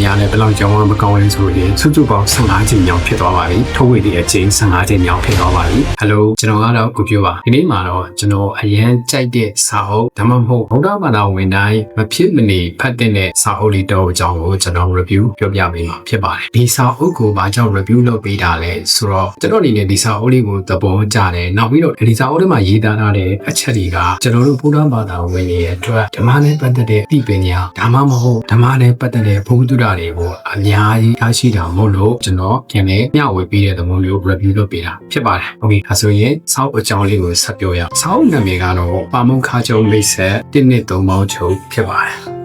များလဲဘယ်လောက်ကြောင်းမကောင်းလဲဆိုရင်စုစုပေါင်း15ချိန်မြောက်ဖြစ်သွားပါပြီထုတ်ဝေတဲ့အချိန်15ချိန်မြောက်ဖြစ်သွားပါပြီဟယ်လိုကျွန်တော်ကတော့ကိုပြောပါဒီနေ့မှာတော့ကျွန်တော်အရန်ကြိုက်တဲ့စာအုပ်ဒါမှမဟုတ်ဗုဒ္ဓဘာသာဝင်တိုင်းမဖြစ်မနေဖတ်တဲ့စာအုပ်လေးတော့အကြောင်းကိုကျွန်တော် review ပြောပြပေးမှာဖြစ်ပါတယ်ဒီစာအုပ်ကိုဘာကြောင့် review လုပ်ပေးတာလဲဆိုတော့ကျွန်တော်အနေနဲ့ဒီစာအုပ်လေးကိုသဘောကျတယ်နောက်ပြီးတော့ဒီစာအုပ်ထဲမှာရေးသားထားတဲ့အချက်တွေကကျွန်တော်တို့ဗုဒ္ဓဘာသာဝင်တွေရဲ့အတွက်ဓမ္မနဲ့ပတ်သက်တဲ့အသိပညာဒါမှမဟုတ်ဓမ္မနဲ့ပတ်သက်တဲ့ဘုဟုတ္တရတွေကိုအများကြီးရရှိတာမို့လို့ကျွန်တော်ပြန်လဲမျှဝေပေးတဲ့သဘောမျိုး review လုပ်ပေးတာဖြစ်ပါတယ်။ Okay ဒါဆိုရင်စောက်အကြောင်းလေးကိုဆက်ပြောရအောင်။စောက်နာမည်ကတော့ပါမုန်ခါကျုံမိတ်ဆက်1နှစ်3ပေါင်းချုပ်ဖြစ်ပါတယ်။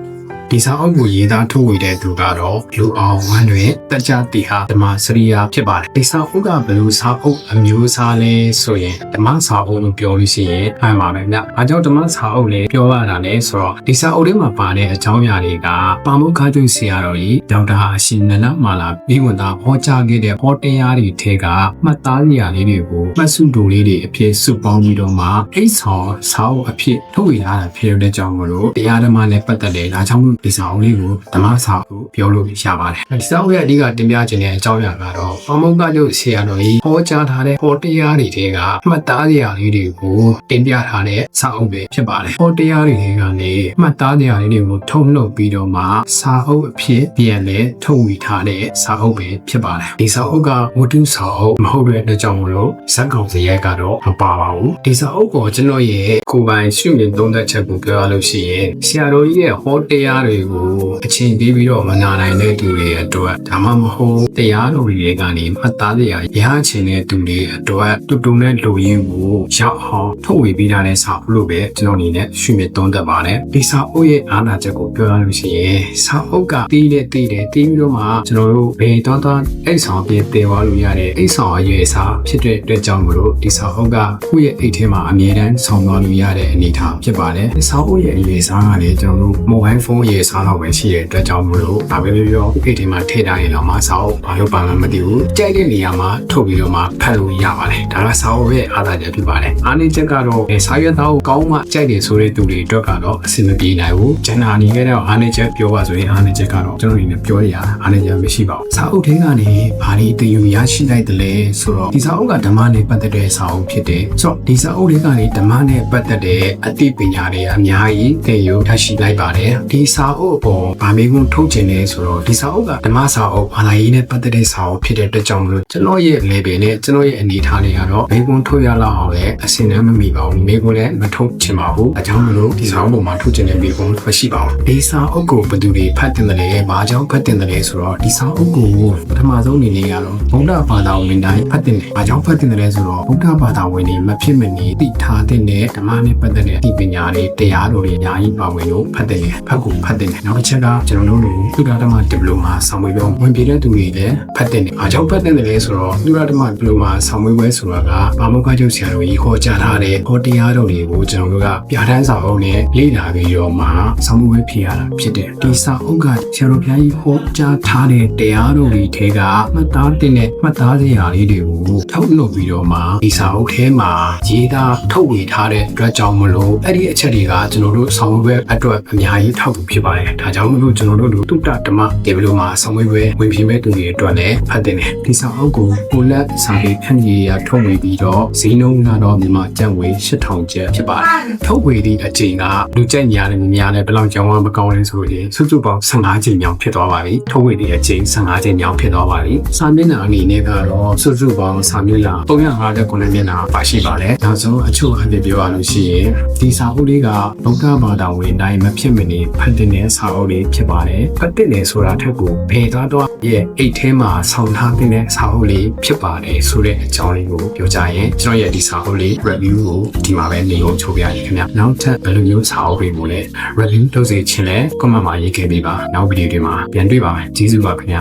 ဒီစာအုပ်ကိုရေးသားထုတ်ဝေတဲ့သူကတော့လူအောင်ဝမ်းတွင်တက်ကြတိဟာဓမ္မစရိယာဖြစ်ပါတယ်ဒီစာအုပ်ကဘယ်လိုစာအုပ်အမျိုးအစားလဲဆိုရင်ဓမ္မစာအုပ်လို့ပြောလို့ရှိရင်မှန်ပါပဲဗျ။အားကြောင့်ဓမ္မစာအုပ်လေးပြောရတာလဲဆိုတော့ဒီစာအုပ်ထဲမှာပါတဲ့အကြောင်းအရာတွေကပါမုခါကျွဆရာတော်ကြီးဒေါက်တာအရှင်နန္ဒမာလာပြီးဝင်သားဟောကြားခဲ့တဲ့ဟောတရားတွေထဲကမှတ်သားစရာလေးတွေကိုမှတ်စုတူလေးတွေအဖြစ်စုပေါင်းပြီးတော့မှအိတ်ဆောင်စာအုပ်အဖြစ်ထုတ်ဝေလာတာဖြစ်တဲ့ကြောင့်မလို့တရားဓမ္မနဲ့ပတ်သက်တဲ့ဒါကြောင့်မို့ဒီစာအုပ်လေးကိုဓမ္မစာအုပ်ပြောလို့ရပါတယ်။ဒီစာအုပ်ရဲ့အဓိကတင်ပြခြင်းတဲ့အကြောင်းအရာကတော့ပါမုခါကျွဆရာတော်ကြီးဟောကြားထားတဲ့ဟောတရားတွေထဲကမှတ်သားစရာလေးတွေကိုတင်ပြထားတဲ့စာအုပ်ပဲဖြစ်ပါတယ်။ဟောတရားတွေထဲကနေမှတ်သားစရာလေးတွေကိုထုတ်နှုတ်ပြီးတော့မှစာအုပ်အဖြစ်ပြန်လဲထုတ်ဝေထားတဲ့စာအုပ်ပဲဖြစ်ပါတယ်။ဒီစာအုပ်ကဝတ္ထုစာအုပ်မဟုတ်တဲ့အတွက်ကြောင့်မလို့ဇက်ကောင်စရိုက်ကတော့မပါပါဘူး။ဒီစာအုပ်ကိုကျွန်တော်ရဲ့ကိုယ်ပိုင်ရှုမြင်သုံးသပ်ချက်ကိုပြောရလို့ရှိရင်ဆရာတော်ကြီးရဲ့ဟောတရားတွေကိုအချိန်ပေးပြီးတော့မနာနိုင်တဲ့သူတွေအတွက်ဒါမှမဟုတ်တရားတော်တွေကနေမှတ်သားစရာရဟချင်တဲ့သူတွေအတွက်တူတူနဲ့လူရင်းကိုရောက်အောင်ထုတ်ဝေပေးထားတဲ့စာအုပ်လို့ပဲကျွန်တော်အနေနဲ့ရှုမြင်သုံးသပ်ပါတယ်။ဒီစာအုပ်ရဲ့အားနာချက်ကိုပြောရလို့ရှိရင်စာအုပ်ကတီးတဲ့တီးတယ်တီးပြီးတော့မှကျွန်တော်တို့ဘယ်တော့တော့အိတ်ဆောင်ပြတင်သွားလို့ရတဲ့အိတ်ဆောင်အရွယ်စာဖြစ်တဲ့အတွက်ကြောင့်မလို့ဒီစာအုပ်ကခုရဲ့အိတ်ထဲမှာအမြဲတမ်းဆောင်သွားလို့ရတဲ့အနေအထားဖြစ်ပါတယ်။ဒီစာအုပ်ရဲ့အရွယ်စာကလည်းကျွန်တော်တို့ mobile phone ရဲ့စာလောက်ပဲရှိတဲ့အတွက်ကြောင့်မလို့ဒါပဲပြောပြောအိတ်ထဲမှာထည့်ထားရင်တော့မှစာအုပ်ဘာလို့ပါမှမသိဘူး။ကြိုက်တဲ့နေရာမှာထုတ်ပြီးတော့မှဖတ်လို့ရပါတယ်။ဒါကစာအုပ်ရဲ့အားသာချက်ဖြစ်ပါတယ်။အားနည်းချက်ကတော့အဲစာရွက်သားကိုကောင်းမှကြိုက်တယ်ဆိုတဲ့သူတွေအတွက်ကတော့အဆင်မပြေနိုင်ဘူး။ဂျန်နာအနေနဲ့တော့အားနည်းချက်ပြောပါဆိုရင်အားနည်းချက်ကတော့ကျွန်တော်အနေနဲ့ပြောရအားနည်းချက်မရှိပါဘူး။စာအုပ်ထဲကနေဘာတွေတည်ယူရရှိလိုက်တယ်လဲဆိုတော့ဒီစာအုပ်ကဓမ္မနဲ့ပတ်သက်တဲ့စာအုပ်ဖြစ်တယ်။ဆိုတော့ဒီစာအုပ်တွေကနေဓမ္မနဲ့ပတ်သက်တဲ့အသိပညာတွေအများကြီးတည်ယူရရှိလိုက်ပါတယ်။ဒီစာအုပ်အပေါ်ဗာမေကွန်းထုတ်ခြင်းလဲဆိုတော့ဒီစာအုပ်ကဓမ္မစာအုပ်ဘာသာရေးနဲ့ပတ်သက်တဲ့စာအုပ်ဖြစ်တဲ့အတွက်ကြောင့်မလို့ကျွန်တော်ရဲ့ level နဲ့ကျွန်တော်ရဲ့အနေအထားတွေကတော့မေကွန်းထုတ်ရလောက်အောင်လည်းအဆင်တန်းမမီပါဘူးမေကွန်းလည်းမထုတ်ချင်ပါဘူးအကြောင်းမလို့ဒီစာအုပ်ပေါ်မှာထုတ်ခြင်းတဲ့မေကွန်းမရှိပါဘူးဒီစာအုပ်ကိုဘယ်သူတွေဖတ်တင်တယ်လဲဘာကြောင့်ဖတ်တင်တယ်လဲဆိုတော့ဒီစာအုပ်ကိုပထမဆုံးအနေနဲ့ကတော့ဗုဒ္ဓဘာသာဝင်တိုင်းဖတ်တင်တယ်ဘာကြောင့်ဖတ်တင်တယ်လဲဆိုတော့ဗုဒ္ဓဘာသာဝင်တွေမဖြစ်မနေသိထားတဲ့ဓမ္မနဲ့ပတ်သက်တဲ့အသိပညာတွေတရားတော်တွေအများကြီးပါဝင်လို့ဖတ်တယ်ဖတ်ကိုဖတ်တယ်နောက်တစ်ချက်ကကျွန်တော်တို့လူသုဒ္ဓဓမ္မဒီပလိုမာဆောင်းဝေးပြောဝင်ပြတဲ့သူတွေလည်းဖတ်တယ်ဘာကြောင့်ဖတ်တယ်လဲဆိုတော့သုဒ္ဓဓမ္မဒီပလိုမာဆောင်းဝေးပွဲဆိုတာကဘာမုခချုပ်ဆရာတော်ကြီးဟောကြားထားတဲ့ဟောတရားတော်တွေကိုကျွန်တော်တို့ကပြဋ္ဌာန်းစာအုပ်နဲ့လေ့လာပြီးတော့မှဆောင်းဝေးပွဲဖြစ်ရတာဖြစ်တယ်ဒီစာအုပ်ကဆရာတော်ဘုရားကြီးဟောကြားထားတဲ့တရားတော်တွေထဲကမှတ်သားတဲ့နဲ့မှတ်သားစရာလေးတွေကိုထုတ်လုပ်ပြီးတော့မှဒီစာအုပ်ထဲမှာရေးသားထုတ်ဝေထားတဲ့အတွက်ကြောင့်မလို့အဲ့ဒီအချက်တွေကကျွန်တော်တို့ဆောင်းဝေးပွဲအတွက်အများကြီးထောက်ကူဖြစ်ပါတယ်ဒါကြောင့်မလို့ကျွန်တော်တို့လူတုတ္တဓမ္မဒီလိုမှာဆောင်းဝေးပွဲဝင်ပြမဲ့သူတွေအတွက်လည်းဖတ်တင်တယ်ဒီစာအုပ်ကိုကိုလက်စာပေခန့်ကြီးရာထုတ်ဝေပြီးတော့ဈေးနှုန်းကတော့မြန်မာကျပ်ငွေ8000ကျပ်ဖြစ်ပါတယ်ထုတ်ဝေသည့်အချိန်ကလူကြိုက်များတယ်များတယ်ဘယ်လောက်ကြောင်းမကောင်းလဲဆိုရင်စုစုပေါင်း15ချိန်မြောင်ဖြစ်သွားပါပြီထုတ်ဝေသည့်အချိန်15ချိန်မြောင်ဖြစ်သွားပါပြီစာမျက်နှာအနေနဲ့ကတော့စုစုပေါင်းစာမျက်နှာ359မျက်နှာပါရှိပါတယ်နောက်ဆုံးအချို့အဖြစ်ပြောရလို့ရှိရင်ဒီစာအုပ်လေးကဗုဒ္ဓဘာသာဝင်တိုင်းမဖြစ်မနေဖတ်တဲ့စာအုပ်လေးဖြစ်ပါတယ်ဖတ်တဲ့ဆိုတာထက်ကိုဘယ်သွားတော့ရဲ့အိတ်ထဲမှာဆောင်းထားတဲ့စာအုပ်လေးဖြစ်ပါတယ်ဆိုတဲ့အကြောင်းလေးကိုပြောကြရင်ကျွန်တော်ရဲ့ဒီစာအုပ်လေး review ကိုဒီမှာပဲနေအောင်ချုပ်ပြရည်ခင်ဗျနောက်ထပ်ဘယ်လိုမျိုးစာအုပ်တွေကိုလည်း review လုပ်စေချင်လဲ comment မှာရေးခဲ့ပေးပါနောက်ဗီဒီယိုတွေမှာပြန်တွေ့ပါမယ်ကျေးဇူးပါခင်ဗျ